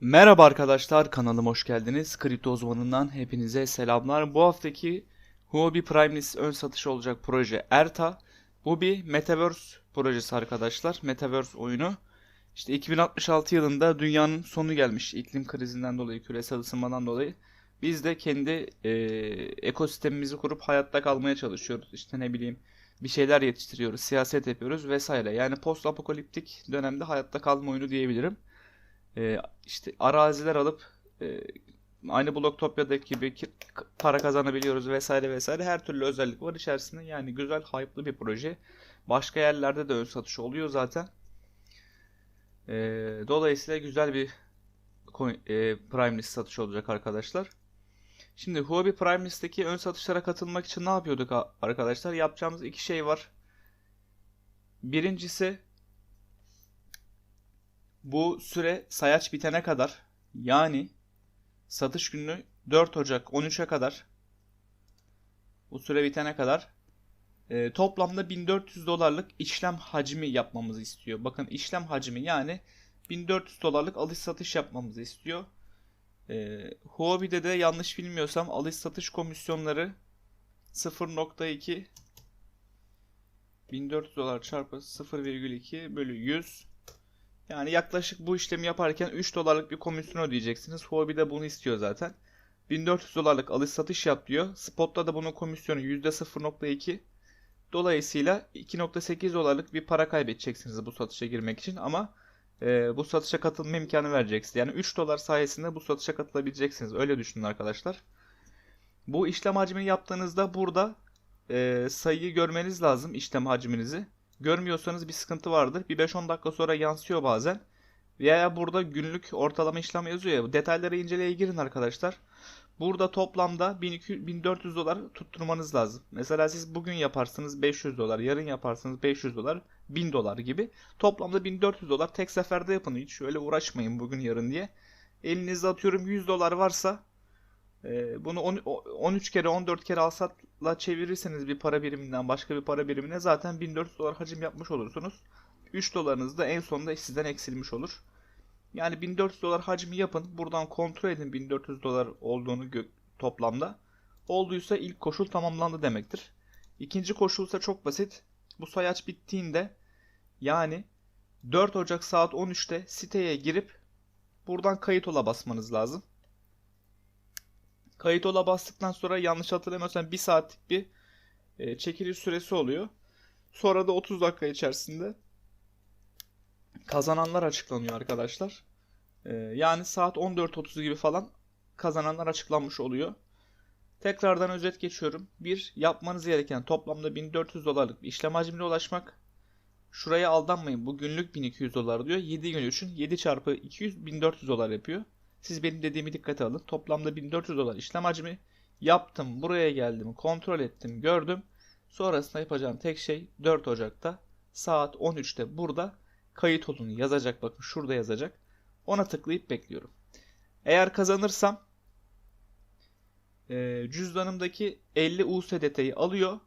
Merhaba arkadaşlar kanalıma hoş geldiniz. Kripto uzmanından hepinize selamlar. Bu haftaki Huobi Primelist ön satış olacak proje ERTA. Bu bir Metaverse projesi arkadaşlar. Metaverse oyunu. İşte 2066 yılında dünyanın sonu gelmiş iklim krizinden dolayı, küresel ısınmadan dolayı. Biz de kendi e, ekosistemimizi kurup hayatta kalmaya çalışıyoruz. İşte ne bileyim bir şeyler yetiştiriyoruz, siyaset yapıyoruz vesaire. Yani post apokaliptik dönemde hayatta kalma oyunu diyebilirim. E, işte araziler alıp e, aynı Bloktopya'daki gibi para kazanabiliyoruz vesaire vesaire her türlü özellik var içerisinde. Yani güzel, hype'lı bir proje. Başka yerlerde de ön satış oluyor zaten. E, dolayısıyla güzel bir e, Prime List satış olacak arkadaşlar. Şimdi Huobi Prime List'teki ön satışlara katılmak için ne yapıyorduk arkadaşlar? Yapacağımız iki şey var. Birincisi bu süre sayaç bitene kadar yani satış günü 4 Ocak 13'e kadar bu süre bitene kadar e, toplamda 1400 dolarlık işlem hacmi yapmamızı istiyor. Bakın işlem hacmi yani 1400 dolarlık alış satış yapmamızı istiyor. E, Huobi'de de yanlış bilmiyorsam alış satış komisyonları 0.2 1400 dolar çarpı 0,2 bölü 100 yani yaklaşık bu işlemi yaparken 3 dolarlık bir komisyon ödeyeceksiniz. Huobi de bunu istiyor zaten. 1400 dolarlık alış satış yap diyor. Spot'ta da bunun komisyonu %0.2. Dolayısıyla 2.8 dolarlık bir para kaybedeceksiniz bu satışa girmek için ama e, bu satışa katılma imkanı vereceksiniz. Yani 3 dolar sayesinde bu satışa katılabileceksiniz. Öyle düşünün arkadaşlar. Bu işlem hacmini yaptığınızda burada e, sayıyı görmeniz lazım işlem hacminizi. Görmüyorsanız bir sıkıntı vardır. Bir 5-10 dakika sonra yansıyor bazen. Veya burada günlük ortalama işlem yazıyor ya. Detayları inceleye girin arkadaşlar. Burada toplamda 1200, 1400 dolar tutturmanız lazım. Mesela siz bugün yaparsınız 500 dolar, yarın yaparsınız 500 dolar, 1000 dolar gibi. Toplamda 1400 dolar tek seferde yapın. Hiç şöyle uğraşmayın bugün yarın diye. Elinizde atıyorum 100 dolar varsa e, bunu 10 13 kere 14 kere alsatla çevirirseniz bir para biriminden başka bir para birimine zaten 1400 dolar hacim yapmış olursunuz. 3 dolarınız da en sonunda sizden eksilmiş olur. Yani 1400 dolar hacmi yapın. Buradan kontrol edin 1400 dolar olduğunu toplamda. Olduysa ilk koşul tamamlandı demektir. İkinci koşulsa çok basit. Bu sayaç bittiğinde yani 4 Ocak saat 13'te siteye girip buradan kayıt ola basmanız lazım. Kayıt ola bastıktan sonra yanlış hatırlamıyorsam 1 saatlik bir e, çekiliş süresi oluyor. Sonra da 30 dakika içerisinde kazananlar açıklanıyor arkadaşlar. E, yani saat 14.30 gibi falan kazananlar açıklanmış oluyor. Tekrardan özet geçiyorum. 1. Yapmanız gereken toplamda 1400 dolarlık bir işlem hacmine ulaşmak. Şuraya aldanmayın. Bu günlük 1200 dolar diyor. 7 gün için 7 çarpı 200 1400 dolar yapıyor. Siz benim dediğimi dikkate alın. Toplamda 1400 dolar işlem hacmi yaptım. Buraya geldim. Kontrol ettim. Gördüm. Sonrasında yapacağım tek şey 4 Ocak'ta saat 13'te burada kayıt olun yazacak. Bakın şurada yazacak. Ona tıklayıp bekliyorum. Eğer kazanırsam e, cüzdanımdaki 50 USDT'yi alıyor.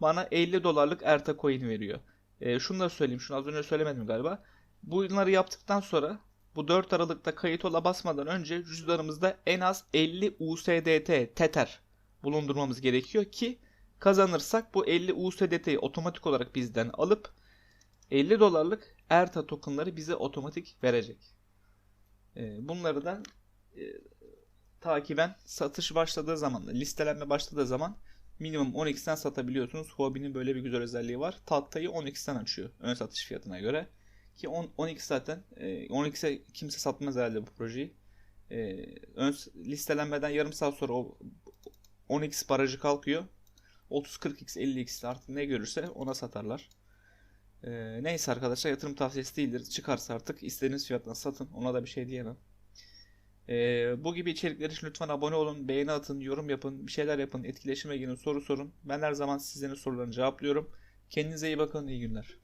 Bana 50 dolarlık Erta coin veriyor. E, şunu da söyleyeyim. Şunu az önce söylemedim galiba. Bunları yaptıktan sonra bu 4 Aralık'ta kayıt ola basmadan önce cüzdanımızda en az 50 USDT Tether bulundurmamız gerekiyor ki kazanırsak bu 50 USDT'yi otomatik olarak bizden alıp 50 dolarlık ERTA tokenları bize otomatik verecek. E, bunları da e, takiben satış başladığı zaman, listelenme başladığı zaman minimum 10x'ten satabiliyorsunuz. Huobi'nin böyle bir güzel özelliği var. Tahtayı 10x'ten açıyor ön satış fiyatına göre. Ki 10, 10x zaten e, 10x'e kimse satmaz herhalde bu projeyi. E, ön listelenmeden yarım saat sonra o 10x barajı kalkıyor. 30 40x 50x artık ne görürse ona satarlar. E, neyse arkadaşlar yatırım tavsiyesi değildir. Çıkarsa artık istediğiniz fiyattan satın. Ona da bir şey diyemem. Ee, bu gibi içerikler için lütfen abone olun, beğeni atın, yorum yapın, bir şeyler yapın, etkileşime girin, soru sorun. Ben her zaman sizlerin sorularını cevaplıyorum. Kendinize iyi bakın, iyi günler.